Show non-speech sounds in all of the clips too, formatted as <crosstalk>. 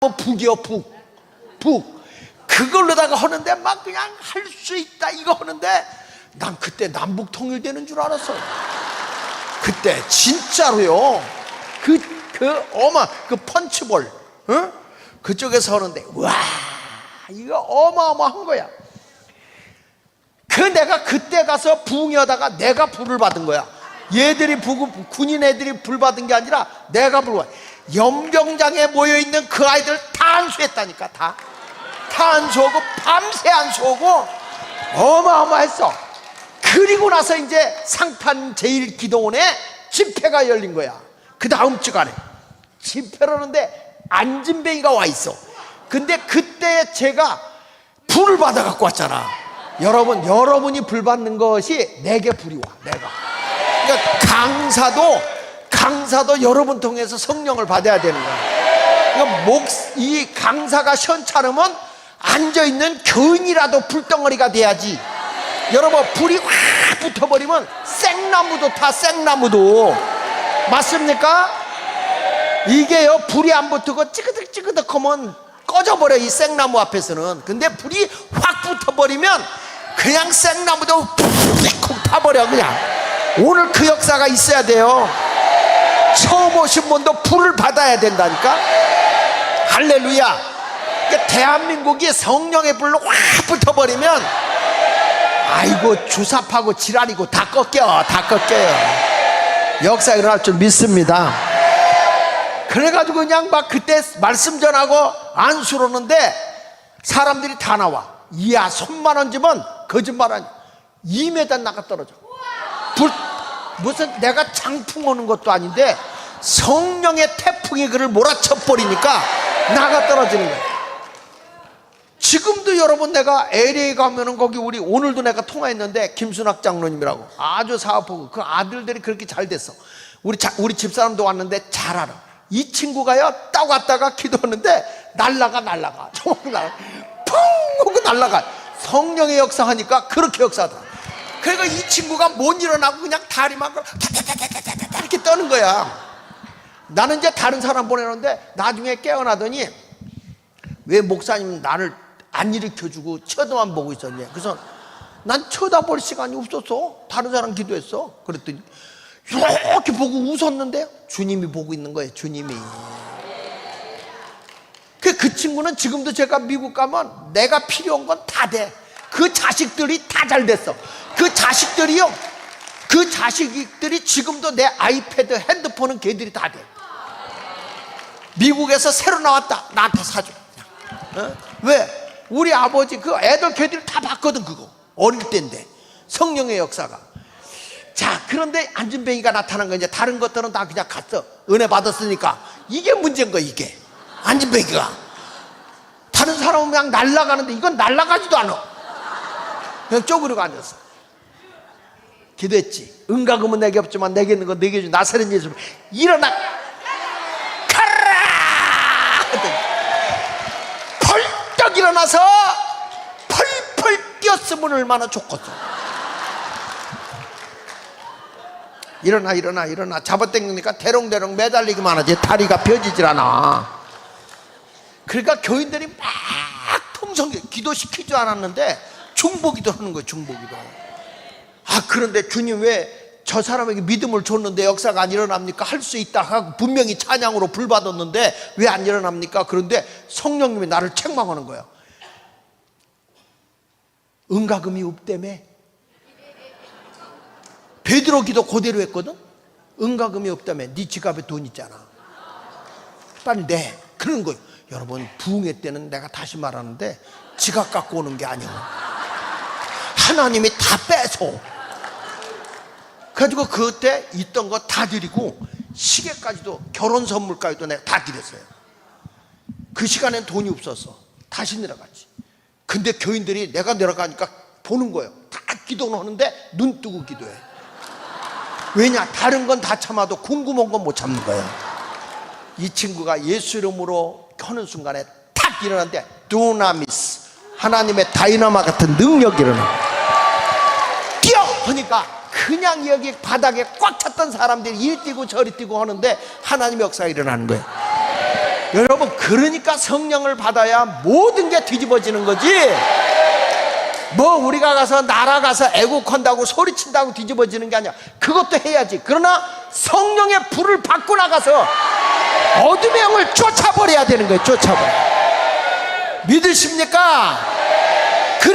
뭐 북이요 북. 북. 그걸로다가 하는데 막 그냥 할 수 있다 이거 하는데 난 그때 남북 통일되는 줄 알았어. 그때 진짜로요. 그, 그 어마, 그 펀치볼, 어? 그쪽에서 하는데, 와, 이거 어마어마한 거야. 그 내가 그때 가서 부흥하다가 내가 불을 받은 거야. 얘들이 부, 군인 애들이 불 받은 게 아니라 내가 불 받. 연병장에 모여 있는 그 아이들 다 안수했다니까 다. 다 안수하고 밤새 안수하고 어마어마했어. 그리고 나서 이제 상판 제일 기도원에 집회가 열린 거야. 그 다음 주간에 집회를 하는데 안진뱅이가 와 있어. 근데 그때 제가 불을 받아 갖고 왔잖아. 여러분, 여러분이 불 받는 것이 내게 불이 와. 내가. 그러니까 강사도 강사도 여러분 통해서 성령을 받아야 되는. 그러니까 목, 이 강사가 시원찮으면 앉아 있는 교인이라도 불덩어리가 돼야지. 여러분 불이 확 붙어버리면 생나무도 타 생나무도 맞습니까? 이게요 불이 안 붙고 찌그덕찌그덕하면 꺼져버려 이 생나무 앞에서는 근데 불이 확 붙어버리면 그냥 생나무도 푹 타버려 그냥 오늘 그 역사가 있어야 돼요 처음 오신 분도 불을 받아야 된다니까? 할렐루야. 그러니까 대한민국이 성령의 불로 확 붙어버리면 아이고 주사파고 지랄이고 다 꺾여 다 꺾여요. 역사 일어날 줄 믿습니다. 그래가지고 그냥 막 그때 말씀 전하고 안수를 하는데 사람들이 다 나와. 이야 손만 얹으면 거짓말 아니 2m 나가 떨어져. 불, 무슨 내가 장풍 오는 것도 아닌데 성령의 태풍이 그를 몰아쳐 버리니까 나가 떨어지는 거야 지금도 여러분 내가 LA 가면은 거기 우리 오늘도 내가 통화했는데 김순학 장로님이라고 아주 사업하고 그 아들들이 그렇게 잘 됐어. 우리 자, 우리 집사람도 왔는데 잘 알아. 이 친구가요 딱 왔다가 기도하는데 날라가 날라가 <laughs> 정말 날라 펑 하고 날라가 성령의 역사하니까 그렇게 역사하더라. 그러니까 이 친구가 못 일어나고 그냥 다리만 이렇게 떠는 거야. 나는 이제 다른 사람 보내는데 나중에 깨어나더니 왜 목사님 나를 안 일으켜주고 쳐다만 보고 있었냐. 그래서 난 쳐다볼 시간이 없었어. 다른 사람 기도했어. 그랬더니 이렇게 보고 웃었는데 주님이 보고 있는 거예요 주님이. 그, 그 친구는 지금도 제가 미국 가면 내가 필요한 건 다 돼 그 자식들이 다 잘 됐어. 그 자식들이요. 그 자식들이 지금도 내 아이패드 핸드폰은 걔들이 다 돼. 미국에서 새로 나왔다. 나한테 사줘. 어? 왜? 우리 아버지 그 애들 걔들 다 봤거든 그거. 어릴 때인데. 성령의 역사가. 자 그런데 안진뱅이가 나타난 거 이제 다른 것들은 다 그냥 갔어. 은혜 받았으니까. 이게 문제인 거야 이게. 안진뱅이가. 다른 사람은 그냥 날아가는데 이건 날아가지도 않아 그냥 쪼그리고 앉았어. 기도했지. 은가금은 내게 없지만 내게 있는 건 내게 주 나사렛 예수 일어나! 가라! 벌떡 일어나서 펄펄 뛰었으면 얼마나 좋겠어 일어나 일어나 일어나. 잡아당기니까 대롱대롱 매달리기만 하지. 다리가 펴지질 않아. 그러니까 교인들이 막 통성 기도시키지 않았는데 중보기도 하는 거예요 중보기도 아 그런데 주님 왜 저 사람에게 믿음을 줬는데 역사가 안 일어납니까? 할 수 있다 하고 분명히 찬양으로 불 받았는데 왜 안 일어납니까? 그런데 성령님이 나를 책망하는 거예요. 은가금이 없다며. 베드로 기도 그대로 했거든. 은가금이 없다며. 네 지갑에 돈 있잖아. 빨리 내. 그런 거예요. 여러분 부흥회 때는 내가 다시 말하는데 지갑 갖고 오는 게 아니야. 하나님이 다 빼서 그래가지고 그때 있던 거 다 드리고 시계까지도 결혼 선물까지도 내가 다 드렸어요. 그 시간엔 돈이 없었어. 다시 내려갔지. 근데 교인들이 내가 내려가니까 보는 거예요. 다 기도는 하는데 눈 뜨고 기도해. 왜냐? 다른 건 다 참아도 궁금한 건 못 참는 거예요. 이 친구가 예수 이름으로 켜는 순간에 탁 일어났는데 두나미스 하나님의 다이나마 같은 능력이 일어나. 하니까 그냥 여기 바닥에 꽉 찼던 사람들이 이리 뛰고 저리 뛰고 하는데 하나님의 역사가 일어나는 거예요. 여러분 그러니까 성령을 받아야 모든 게 뒤집어지는 거지 뭐 우리가 가서 날아가서 애국한다고 소리친다고 뒤집어지는 게 아니야 그것도 해야지 그러나 성령의 불을 받고 나가서 어둠의 영을 쫓아버려야 되는 거예요 쫓아버려 믿으십니까?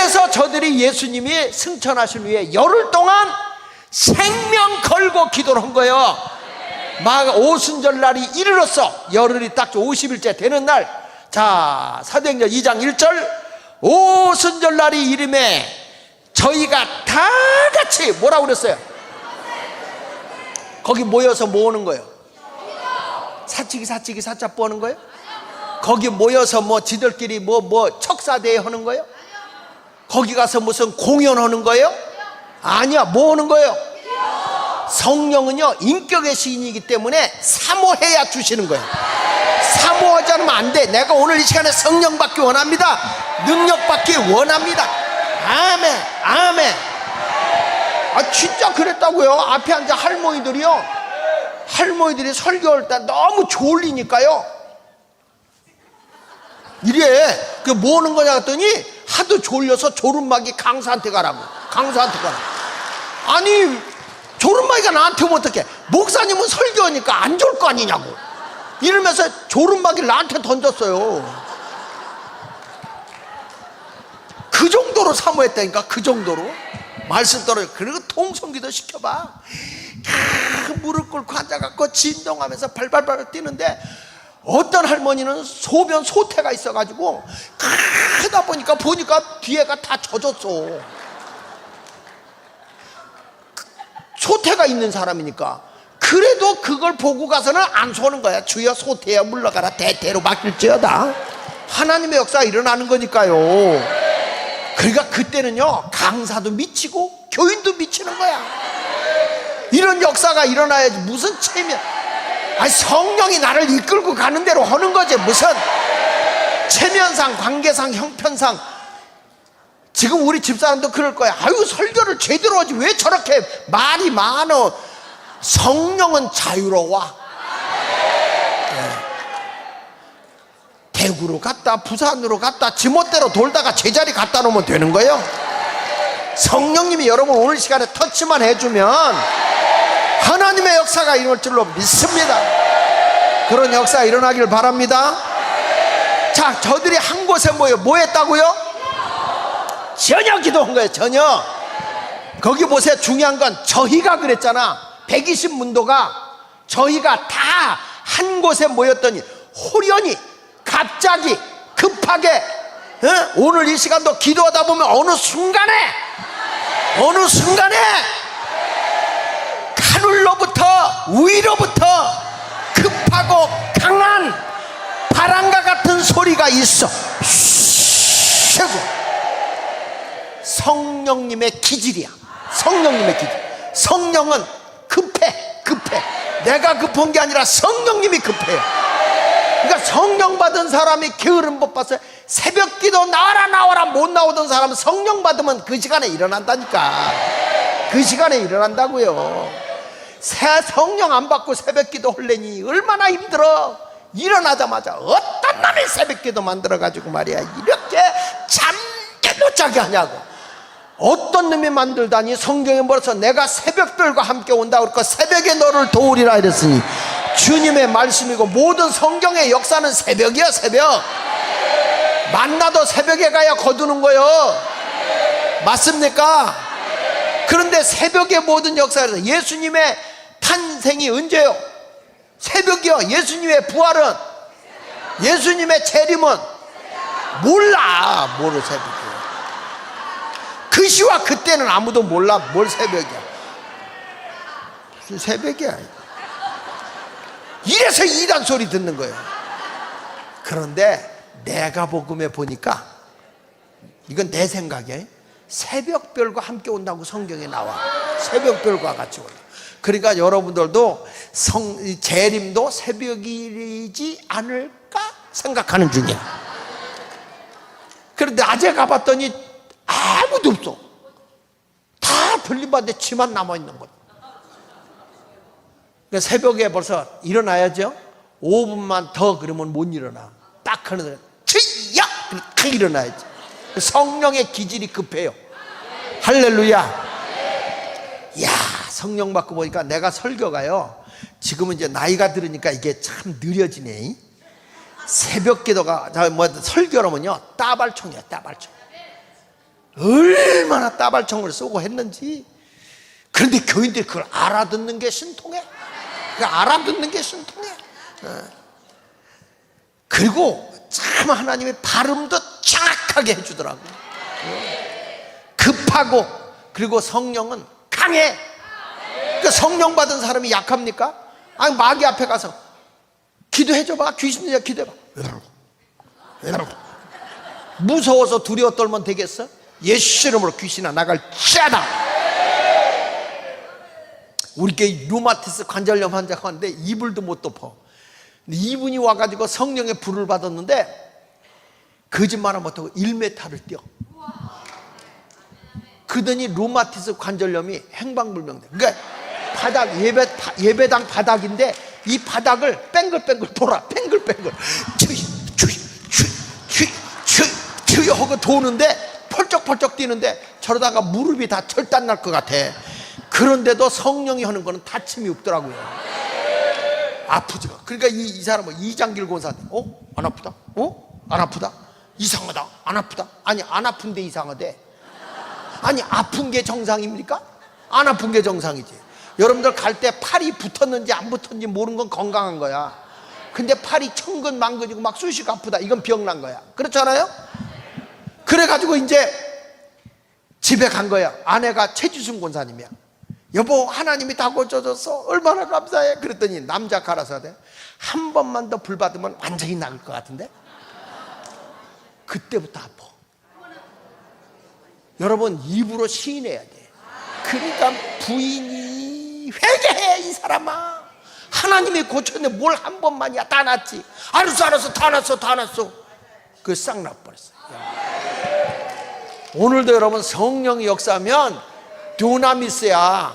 그래서 저들이 예수님이 승천하실 위해 열흘 동안 생명 걸고 기도를 한 거예요 막 오순절 날이 이르렀어 열흘이 딱 50일째 되는 날 자 사도행전 2장 1절 오순절 날이 이름에 저희가 다 같이 뭐라고 그랬어요? 거기 모여서 모으는 거예요 사치기 사치기 사자 뽀는 거예요? 거기 모여서 뭐 지들끼리 뭐 뭐 척사대회 하는 거예요? 거기 가서 무슨 공연하는 거예요? 아니야 뭐 하는 거예요? 성령은요 인격의 시인이기 때문에 사모해야 주시는 거예요. 사모하지 않으면 안 돼. 내가 오늘 이 시간에 성령 받기 원합니다. 능력 받기 원합니다. 아멘 아멘. 아 진짜 그랬다고요? 앞에 앉아 할머니들이요? 할머니들이 설교할 때 너무 졸리니까요. 이래. 그 뭐 하는 거냐 했더니 하도 졸려서 졸음막이 강사한테 가라고. 강사한테 가라고. 아니 졸음막이가 나한테 오면 어떡해? 목사님은 설교하니까 안 좋을 거 아니냐고. 이러면서 졸음막이를 나한테 던졌어요. 그 정도로 사모했다니까? 그 정도로? 말씀 떨어져. 그리고 통성기도 시켜봐. 캬, 무릎 꿇고 앉아갖고 진동하면서 발발발 뛰는데 어떤 할머니는 소변 소태가 있어가지고 크다 보니까 보니까 뒤에가 다 젖었어. 소태가 있는 사람이니까. 그래도 그걸 보고 가서는 안 소는 거야. 주여 소태야 물러가라. 대대로 맡길지어다. 하나님의 역사가 일어나는 거니까요. 그러니까 그때는요 강사도 미치고 교인도 미치는 거야. 이런 역사가 일어나야지 무슨 체면 아니 성령이 나를 이끌고 가는 대로 하는 거지. 무슨 체면상 관계상 형편상. 지금 우리 집사람도 그럴 거야. 아유 설교를 제대로 하지. 왜 저렇게 말이 많어? 성령은 자유로워. 네. 대구로 갔다 부산으로 갔다 지멋대로 돌다가 제자리 갖다 놓으면 되는 거예요? 성령님이 여러분 오늘 시간에 터치만 해주면 하나님의 역사가 일어날 줄로 믿습니다 그런 역사가 일어나길 바랍니다 자 저들이 한 곳에 모여 뭐 했다고요? 전혀 기도한 거예요 전혀 거기 보세요 중요한 건 저희가 그랬잖아 120 문도가 저희가 다 한 곳에 모였더니 호련히 갑자기 급하게 어? 오늘 이 시간도 기도하다 보면 어느 순간에 어느 순간에 하늘로부터 위로부터 급하고 강한 바람과 같은 소리가 있어. 슉 성령님의 기질이야. 성령님의 기질. 성령은 급해 급해. 내가 급한 게 아니라 성령님이 급해요 그러니까 성령 받은 사람이 게으름 못 봤어요. 새벽 기도 나와라 나와라 못 나오던 사람은 성령 받으면 그 시간에 일어난다니까. 그 시간에 일어난다고요 새 성령 안 받고 새벽 기도 홀래니 얼마나 힘들어? 일어나자마자 어떤 놈이 새벽 기도 만들어 가지고 말이야. 이렇게 잠게 못 자게 하냐고. 어떤 놈이 만들다니? 성경에 뭐라서 내가 새벽별과 함께 온다 그러니까 새벽에 너를 도우리라 이랬으니 주님의 말씀이고 모든 성경의 역사는 새벽이야 새벽. 만나도 새벽에 가야 거두는 거요. 맞습니까? 그런데 새벽의 모든 역사에서 예수님의 탄생이 언제요? 새벽이요? 예수님의 부활은? 예수님의 재림은? 몰라. 뭐를 새벽이요? 그 시와 그때는 아무도 몰라. 뭘 새벽이야? 무슨 새벽이야? 이래서 이단 소리 듣는 거예요. 그런데 내가 복음에 보니까 이건 내 생각이에요 새벽별과 함께 온다고 성경에 나와. 새벽별과 같이 온다 그러니까 여러분들도 성, 이 재림도 새벽이지 않을까 생각하는 중이야 그런데 낮에 가봤더니 아무도 없어. 다 들림받는데 지만 남아있는 거야. 그러니까 새벽에 벌써 일어나야죠. 5분만 더 그러면 못 일어나. 딱 하는 치야! 딱 일어나야지. 성령의 기질이 급해요. 할렐루야. 야 성령 받고 보니까 내가 설교가요. 지금은 이제 나이가 들으니까 이게 참 느려지네. 새벽 기도가 자, 뭐 설교라면요 따발총이야 따발총. 얼마나 따발총을 쏘고 했는지. 그런데 교인들이 그걸 알아듣는 게 신통해. 그 알아듣는 게 신통해. 어. 그리고 참 하나님의 발음도 정확하게 해주더라고. 급하고 그리고 성령은 강해. 그 성령 받은 사람이 약합니까? 아니 마귀 앞에 가서 기도해줘봐 귀신이야 기도해봐. 무서워서 두려워 떨면 되겠어? 예수 이름으로 귀신아 나갈 자다. 우리 교회 루마티스 관절염 환자가 왔는데 이불도 못 덮어. 이분이 와가지고 성령의 불을 받았는데 거짓말을 못하고 1m를 뛰어. 그더니 루마티스 관절염이 행방불명돼. 그러니까 바닥 예배 예배당 바닥인데 이 바닥을 뺑글뺑글 돌아 뺑글뺑글 추이 하고 도는데 펄쩍펄쩍 뛰는데 저러다가 무릎이 다 절단 날 것 같아. 그런데도 성령이 하는 거는 다침이 없더라고요. 아프지가. 그러니까 이, 이 사람은 이장길 권사한테 어? 안 아프다? 어? 안 아프다? 이상하다. 안 아프다. 아니 안 아픈데 이상하대. 아니 아픈 게 정상입니까? 안 아픈 게 정상이지. 여러분들 갈 때 팔이 붙었는지 안 붙었는지 모르는 건 건강한 거야. 근데 팔이 천근 망근이고 막 쑤시고 아프다. 이건 병난 거야. 그렇잖아요? 그래가지고 이제 집에 간 거야. 아내가 최지순 권사님이야. 여보 하나님이 다 고쳐줬어. 얼마나 감사해. 그랬더니 남자 가라사 돼. 한 번만 더 불 받으면 완전히 나을 것 같은데? 그때부터 아파. 여러분 입으로 시인해야 돼. 그러니까 부인이 회개해 이 사람아. 하나님이 고쳤는데 뭘 한 번만이야 다 났지. 알았어 알았어 다 났어 다 났어. 그 싹 나버렸어. 오늘도 여러분 성령이 역사하면 두나미스야.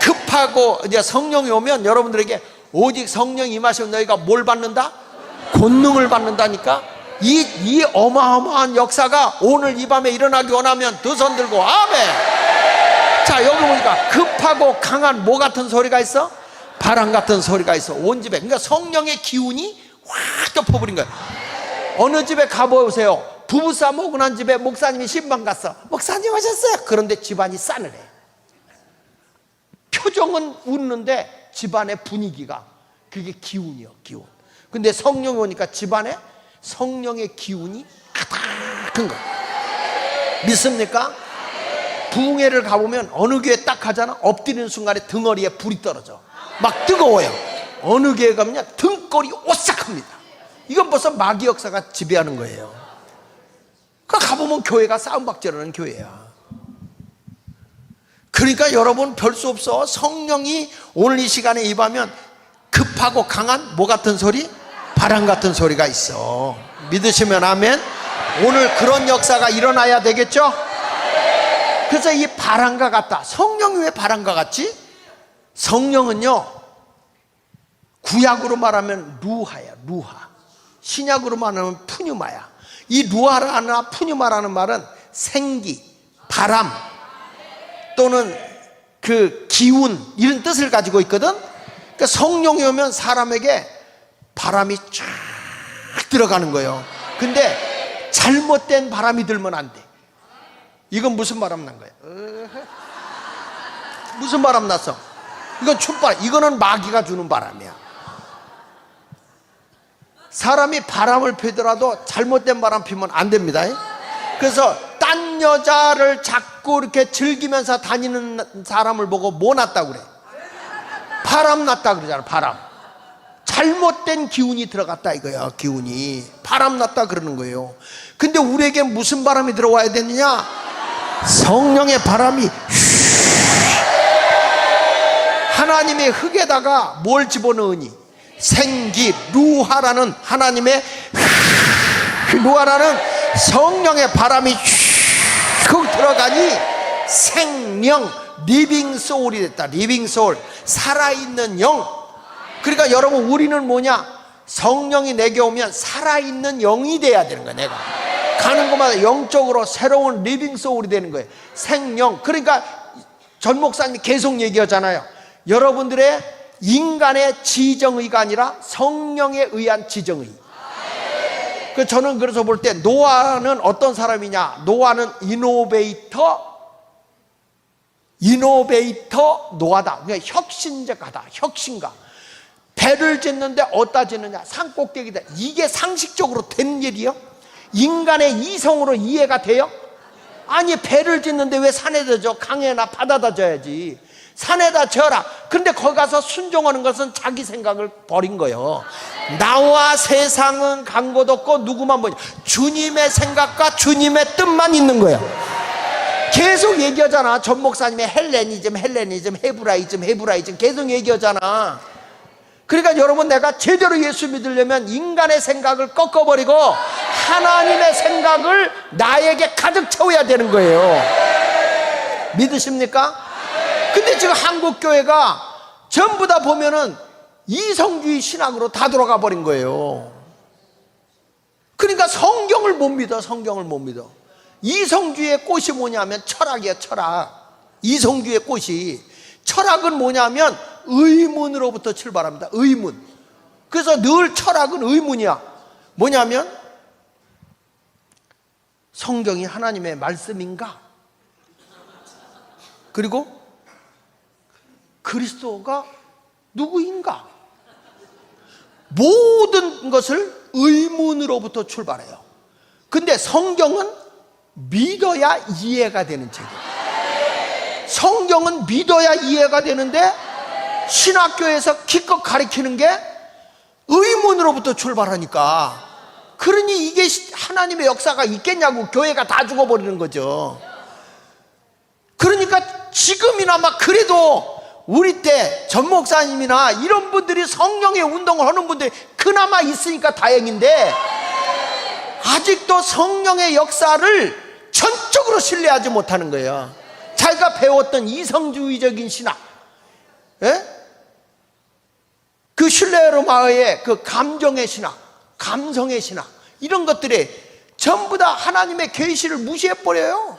급하고 이제 성령이 오면 여러분들에게 오직 성령이 임하시면 너희가 뭘 받는다? 권능을 받는다니까. 이, 이 어마어마한 역사가 오늘 이 밤에 일어나기 원하면 두 손 들고 아멘. 자 여기 보니까 급하고 강한 뭐 같은 소리가 있어? 바람 같은 소리가 있어 온 집에. 그러니까 성령의 기운이 확 덮어버린 거야. 어느 집에 가보세요. 부부싸움 오고 난 집에 목사님이 신방 갔어. 목사님 오셨어요. 그런데 집안이 싸늘해. 표정은 웃는데 집안의 분위기가 그게 기운이요, 기운. 근데 성령이 오니까 집안에 성령의 기운이 가득한 거야. 믿습니까? 부흥회를 가보면 어느 교회 딱 가잖아. 엎드리는 순간에 등어리에 불이 떨어져. 막 뜨거워요. 어느 교회 가면 등골이 오싹합니다. 이건 벌써 마귀 역사가 지배하는 거예요. 그 가보면 교회가 싸움박질하는 교회야. 그러니까 여러분 별 수 없어. 성령이 오늘 이 시간에 임하면 급하고 강한 뭐 같은 소리? 바람 같은 소리가 있어. 믿으시면 아멘. 오늘 그런 역사가 일어나야 되겠죠? 그래서 이 바람과 같다. 성령이 왜 바람과 같지? 성령은요, 구약으로 말하면 루하야, 루하. 신약으로 말하면 푸뉴마야. 이 루하라나 푸뉴마라는 말은 생기, 바람, 또는 그 기운, 이런 뜻을 가지고 있거든? 그러니까 성령이 오면 사람에게 바람이 쫙 들어가는 거예요. 근데 잘못된 바람이 들면 안 돼. 이건 무슨 바람 난 거야? 무슨 바람 났어? 이건 춥바람. 이거는 마귀가 주는 바람이야. 사람이 바람을 피더라도 잘못된 바람 피면 안 됩니다. 그래서 딴 여자를 자꾸 이렇게 즐기면서 다니는 사람을 보고 뭐 났다 그래? 바람 났다 그러잖아. 바람. 잘못된 기운이 들어갔다 이거야. 기운이 바람 났다 그러는 거예요. 근데 우리에게 무슨 바람이 들어와야 되느냐? 성령의 바람이 하나님의 흙에다가 뭘 집어넣으니? 생기 루하라는 하나님의 루하라는 성령의 바람이 훅 들어가니 생명 리빙 소울이 됐다. 리빙 소울 살아있는 영. 그러니까 여러분 우리는 뭐냐? 성령이 내게 오면 살아있는 영이 돼야 되는 거야 내가 가는 곳마다 영적으로 새로운 리빙 소울이 되는 거예요 생명 그러니까 전 목사님이 계속 얘기하잖아요 여러분들의 인간의 지정의가 아니라 성령에 의한 지정의 그 저는 그래서 볼 때 노아는 어떤 사람이냐 노아는 이노베이터 이노베이터 노아다. 그러니까 혁신적하다. 혁신가. 배를 짓는데 어디다 짓느냐? 산 꼭대기다. 이게 상식적으로 되는 일이요? 인간의 이성으로 이해가 돼요? 아니 배를 짓는데 왜 산에다 져? 강에나 바다다 져야지. 산에다 져라. 근데 거기 가서 순종하는 것은 자기 생각을 버린 거예요. 나와 세상은 간곳 없고 누구만 보냐? 주님의 생각과 주님의 뜻만 있는 거예요. 계속 얘기하잖아. 전 목사님의 헬레니즘, 헬레니즘, 헤브라이즘, 헤브라이즘 계속 얘기하잖아. 그러니까 여러분 내가 제대로 예수 믿으려면 인간의 생각을 꺾어버리고 하나님의 생각을 나에게 가득 채워야 되는 거예요. 믿으십니까? 근데 지금 한국 교회가 전부 다 보면은 이성주의 신학으로 다 돌아가 버린 거예요. 그러니까 성경을 못 믿어, 성경을 못 믿어. 이성주의 꽃이 뭐냐면 철학이야, 철학. 이성주의 꽃이. 철학은 뭐냐면 의문으로부터 출발합니다. 의문. 그래서 늘 철학은 의문이야. 뭐냐면 성경이 하나님의 말씀인가? 그리고 그리스도가 누구인가? 모든 것을 의문으로부터 출발해요. 근데 성경은 믿어야 이해가 되는 책이에요. 성경은 믿어야 이해가 되는데 신학교에서 기껏 가르치는 게 의문으로부터 출발하니까 그러니 이게 하나님의 역사가 있겠냐고 교회가 다 죽어버리는 거죠. 그러니까 지금이나마 그래도 우리 때 전 목사님이나 이런 분들이 성령의 운동을 하는 분들이 그나마 있으니까 다행인데 아직도 성령의 역사를 전적으로 신뢰하지 못하는 거예요. 자기가 배웠던 이성주의적인 신학, 예? 그 신뢰로마의 그 감정의 신학, 감성의 신학 이런 것들이 전부 다 하나님의 계시를 무시해 버려요.